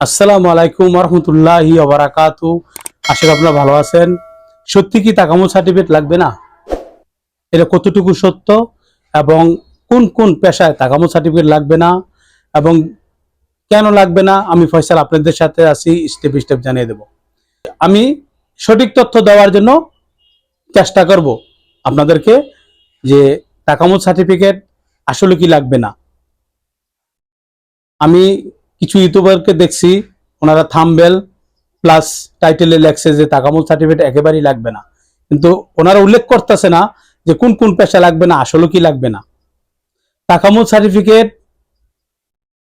আসসালামু আলাইকুম রহমতুল্লাহি ওবারাকাতু আশা আপনারা ভালো আছেন। সত্যি কি তাকামুল সার্টিফিকেট লাগবে না? এটা কতটুকু সত্য এবং কোন কোন পেশায় তাকামুল সার্টিফিকেট লাগবে না এবং কেন লাগবে না? আমি ফয়সাল আপনাদের সাথে আছি, স্টেপ স্টেপ জানিয়ে দেব। আমি সঠিক তথ্য দেওয়ার জন্য চেষ্টা করব আপনাদেরকে যে তাকামুল সার্টিফিকেট আসলে কি লাগবে না। আমি কিছু ইউটিউবারকে দেখছি, ওনারা থামবেল প্লাস টাইটেলে লেখছে যে তাকামুল সার্টিফিকেট একেবারেই লাগবে না। কিন্তু ওনারা উল্লেখ করতেছে না যে কোন কোন পেশা লাগবে না, আসলে কি লাগবে না। তাকামুল সার্টিফিকেট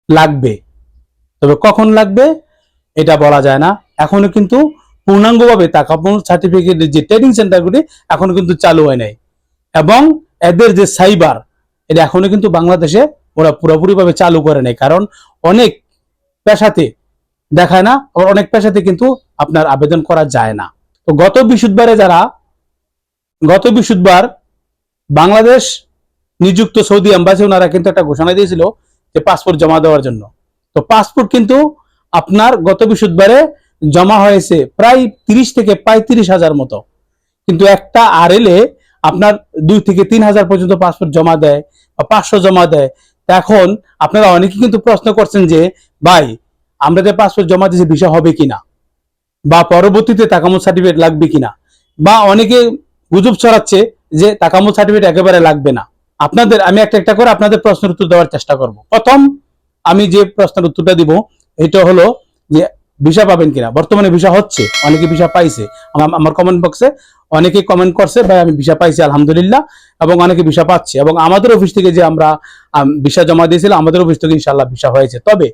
লাগবে, তবে কখন লাগবে এটা বলা যায় না। এখনও কিন্তু পূর্ণাঙ্গভাবে তাকামুল সার্টিফিকেটের যে ট্রেনিং সেন্টারগুলি এখনও কিন্তু চালু হয় নাই। এবং এদের যে সাইবার এটা এখনও কিন্তু বাংলাদেশে ওরা পুরোপুরিভাবে চালু করে নেই। কারণ অনেক পেশাতে দেখায় না অনেক পেশাতে কিন্তু আপনার আবেদন করা যায় না। তো গত বৃহস্পতিবারে যারা, গত বৃহস্পতিবার বাংলাদেশ নিযুক্ত সৌদি এম্বাসি ওনারা কিন্তু একটা ঘোষণা দিয়েছিল যে পাসপোর্ট জমা দেওয়ার জন্য। তো পাসপোর্ট কিন্তু আপনার গত বৃহস্পতিবারে জমা হয়েছে প্রায় তিরিশ থেকে পঁয়ত্রিশ হাজার মতো। কিন্তু একটা আর এলে আপনার দুই থেকে তিন হাজার পর্যন্ত পাসপোর্ট জমা দেয় বা পাঁচশো জমা দেয়। এখন আপনারা অনেকে কিন্তু প্রশ্ন করছেন যে, ভাই, আমরা যে পাসপোর্ট জমা দিয়েছি, ভিসা হবে কিনা? বা পরবর্তীতে তাকামুল সার্টিফিকেট লাগবে কিনা? বা অনেকে গুজব ছড়াচ্ছে যে তাকামুল সার্টিফিকেট একেবারে লাগবে না। আপনাদের, আমি একটা একটা করে আপনাদের প্রশ্নের উত্তর দেওয়ার চেষ্টা করব। প্রথম, আমি যে প্রশ্নের উত্তরটা দিব, এটা হলো যে ভিসা পাবেন কিনা? বর্তমানে ভিসা হচ্ছে, অনেকে ভিসা পাইছে। আমার- কমেন্ট বক্সে অনেকে কমেন্ট করছে, ভাই, আমি ভিসা পাইছি, আলহামদুলিল্লাহ। এবং অনেকে ভিসা পাচ্ছে। এবং আমাদের অফিস থেকে যে আমরা ভিসা জমা দিয়েছিলাম, আমাদের অফিস থেকে ইনশাল্লাহ ভিসা হয়েছে। তবে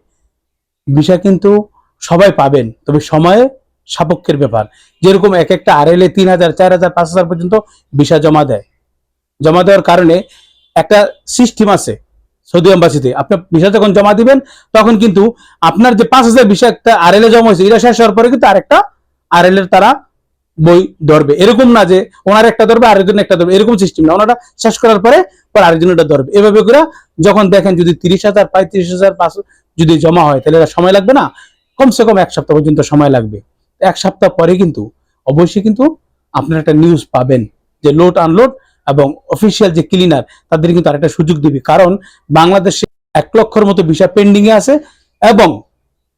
ভিসা কিন্তু সবাই পাবেন, তবে সময়ে সাপক্ষের ব্যাপার। যেরকম এক একটা আর এল তিন হাজার, চার হাজার, পাঁচ হাজার পর্যন্ত ভিসা জমা দেয়। জমা দেওয়ার কারণে একটা সিস্টেম আছে সৌদি এম্বাসিতে আপনি ভিসা যখন জমা দিবেন, তখন কিন্তু আপনার যে পাঁচ হাজার ভিসা একটা আর এল এ জমা হয়েছে, এটা শেষ হওয়ার পরে কিন্তু আরেকটা আর এল এর তারা বই ধরবে। এরকম না যে ওনার একটা ধরবে আরেকজন একটা ধরবে, এরকম সিস্টেম না। ওনারা শেষ করার পরে পর আরেকজন এটা ধরবে। এভাবে করে যখন দেখেন যদি তিরিশ হাজার, পঁয়ত্রিশ হাজার, পাঁচ যদি জমা হয়, তাহলে সময় লাগবে না? কমসে কম এক সপ্তাহ পর্যন্ত সময় লাগবে। এক সপ্তাহ পরে কিন্তু অবশ্যই কিন্তু আপনার একটা নিউজ পাবেন যে লোড আনলোড এবং অফিসিয়াল যে ক্লিনার তাদের কিন্তু আরেকটা সুযোগ দিবে। কারণ বাংলাদেশে এক লক্ষর মতো ভিসা পেন্ডিং এ আছে এবং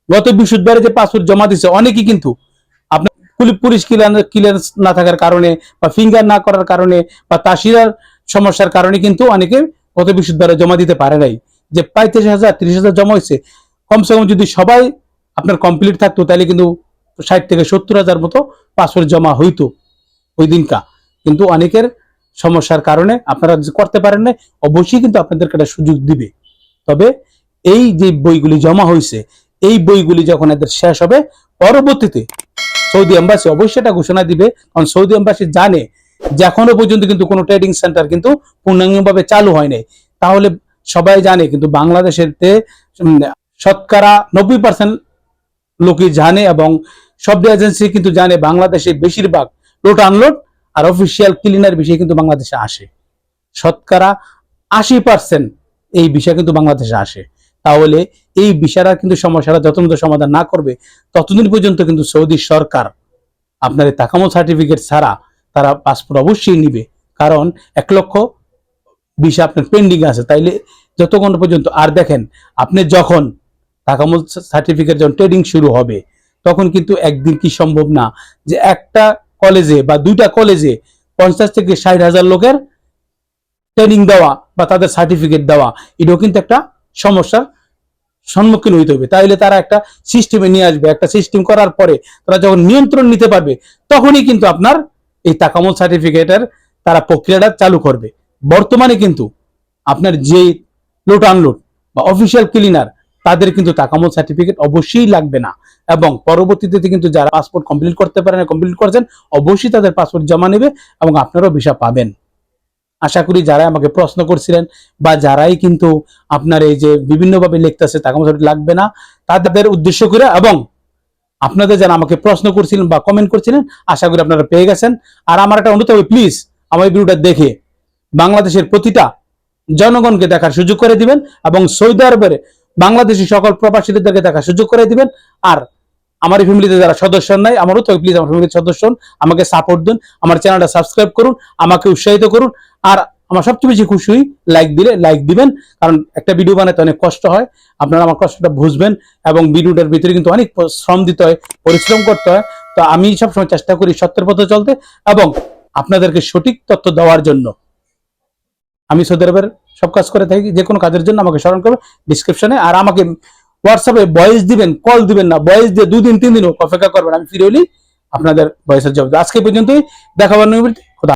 গত বৃহস্পতিবারে যে পাসপোর্ট জমা দিছে, অনেকেই কিন্তু আপনার পুলিশ পুলিশ ক্লিয়ারেন্স না থাকার কারণে বা ফিঙ্গার না করার কারণে বা তাসিরার সমস্যার কারণে কিন্তু অনেকে গত বৃহস্পতিবারে জমা দিতে পারে নাই। যে পঁয়ত্রিশ হাজার, তিরিশ হাজার জমা হয়েছে, কমসে কম যদি সবাই আপনার কমপ্লিট থাকতো, তাহলে কিন্তু ষাট থেকে সত্তর হাজার মতো পাসপোর্ট জমা হইতো ওই দিনকা। কিন্তু অনেকের সমস্যার কারণে আপনারা করতে পারেন না অবশ্যই কিন্তু আপনাদেরকে একটা সুযোগ দিবে। তবে এই যে বইগুলি জমা হয়েছে এই বইগুলি যখন এদের শেষ হবে, পরবর্তীতে সৌদি এম্বাসি অবশ্যই এটা ঘোষণা দিবে। কারণ সৌদি এম্বাসি জানে যে এখনও পর্যন্ত কিন্তু কোনো ট্রেডিং সেন্টার কিন্তু পূর্ণাঙ্গভাবে চালু হয় নাই। তাহলে সবাই জানে কিন্তু বাংলাদেশের শতকরা নব্বই পার্সেন্ট লোকই জানে এবং শব্দ এজেন্সি কিন্তু জানে বাংলাদেশে বেশিরভাগ লোড আনলোড আর অফিসিয়াল ক্লিনার বিষয় কিন্তু বাংলাদেশে আসে। শতকরা আশি পার্সেন্ট এই বিষয় কিন্তু বাংলাদেশে আসে। তাহলে এই বিষয়টা কিন্তু সমস্যাটা যতদিন সমাধান না করবে, ততদিন পর্যন্ত কিন্তু সৌদি সরকার আপনার এই তাকামো সার্টিফিকেট ছাড়া তারা পাসপোর্ট অবশ্যই নিবে। কারণ এক লক্ষ বিষয় আপনার পেন্ডিং আছে। তাইলে যতক্ষণ পর্যন্ত আর দেখেন, আপনি যখন তাকামুল সার্টিফিকেট যখন ট্রেডিং শুরু হবে, তখন কিন্তু একদিন কি সম্ভব না যে একটা কলেজে বা দুইটা কলেজে পঞ্চাশ থেকে ষাট হাজার লোকের ট্রেনিং দেওয়া বা তাদের সার্টিফিকেট দেওয়া, এটাও কিন্তু একটা সমস্যার সম্মুখীন হইতে হবে তাইলে তারা একটা সিস্টেমে নিয়ে আসবে। একটা সিস্টেম করার পরে তারা যখন নিয়ন্ত্রণ নিতে পারবে, তখনই কিন্তু আপনার এই তাকামল সার্টিফিকেটের তারা প্রক্রিয়াটা চালু করবে। বর্তমানে কিন্তু আপনার যে লোড আনলোড বা অফিসিয়াল ক্লিনার তাদের কিন্তু তাকামল সার্টিফিকেট অবশ্যই লাগবে না। এবং পরবর্তীতে কিন্তু যারা পাসপোর্ট কমপ্লিট করতে পারেন কমপ্লিট করছেন, অবশ্যই তাদের পাসপোর্ট জমা নেবে এবং আপনারাও ভিসা পাবেন। আশা করি যারা আমাকে প্রশ্ন করছিলেন বা যারাই কিন্তু আপনার এই যে বিভিন্নভাবে লিখতেছে তাকামল সার্টিফিকেট লাগবে না। তাদের উদ্দেশ্য করে এবং আপনাদের যারা আমাকে প্রশ্ন করছিলেন বা কমেন্ট করছিলেন, আশা করি আপনারা পেয়ে গেছেন। আর আমার একটা অনুরোধ হবে প্লিজ আমার এই ভিডিওটা দেখে বাংলাদেশের প্রতিটা জনগণকে দেখার সুযোগ করে দিবেন এবং সৌদি আরবের বাংলাদেশি সকল প্রবাসীদেরকে দেখার সুযোগ করে দিবেন। আর আমার ফ্যামিলিতে যারা সদস্য নাই, আমারও তো প্লিজ আমার ফ্যামিলির সদস্য আমাকে সাপোর্ট দিন, আমার চ্যানেলটা সাবস্ক্রাইব করুন, আমাকে উৎসাহিত করুন, আর আমার সবচেয়ে বেশি খুশি হই লাইক দিলে লাইক দিবেন, কারণ একটা ভিডিও বানাতে অনেক কষ্ট হয়, আপনারা আমার কষ্টটা বুঝবেন, এবং ভিডিওটার ভিতরে কিন্তু অনেক শ্রম দিতে হয়, পরিশ্রম করতে হয়, তো আমি সবসময় চেষ্টা করি সত্যের পথে চলতে, এবং আপনাদেরকে সঠিক তথ্য দেওয়ার জন্য। আমি সৌদি আরবের সব কাজ করে থাকি, যে কোনো কাজের জন্য আমাকে স্মরণ করবে ডিসক্রিপশনে আর আমাকে হোয়াটসঅ্যাপে ভয়েস দিবেন কল দিবেন না। ভয়েস দিয়ে দুদিন, তিন দিন অপেক্ষা করবেন। আমি ফিরে আপনাদের ভয়েসের জবাব আজকে পর্যন্তই। দেখাবার নিয়মিত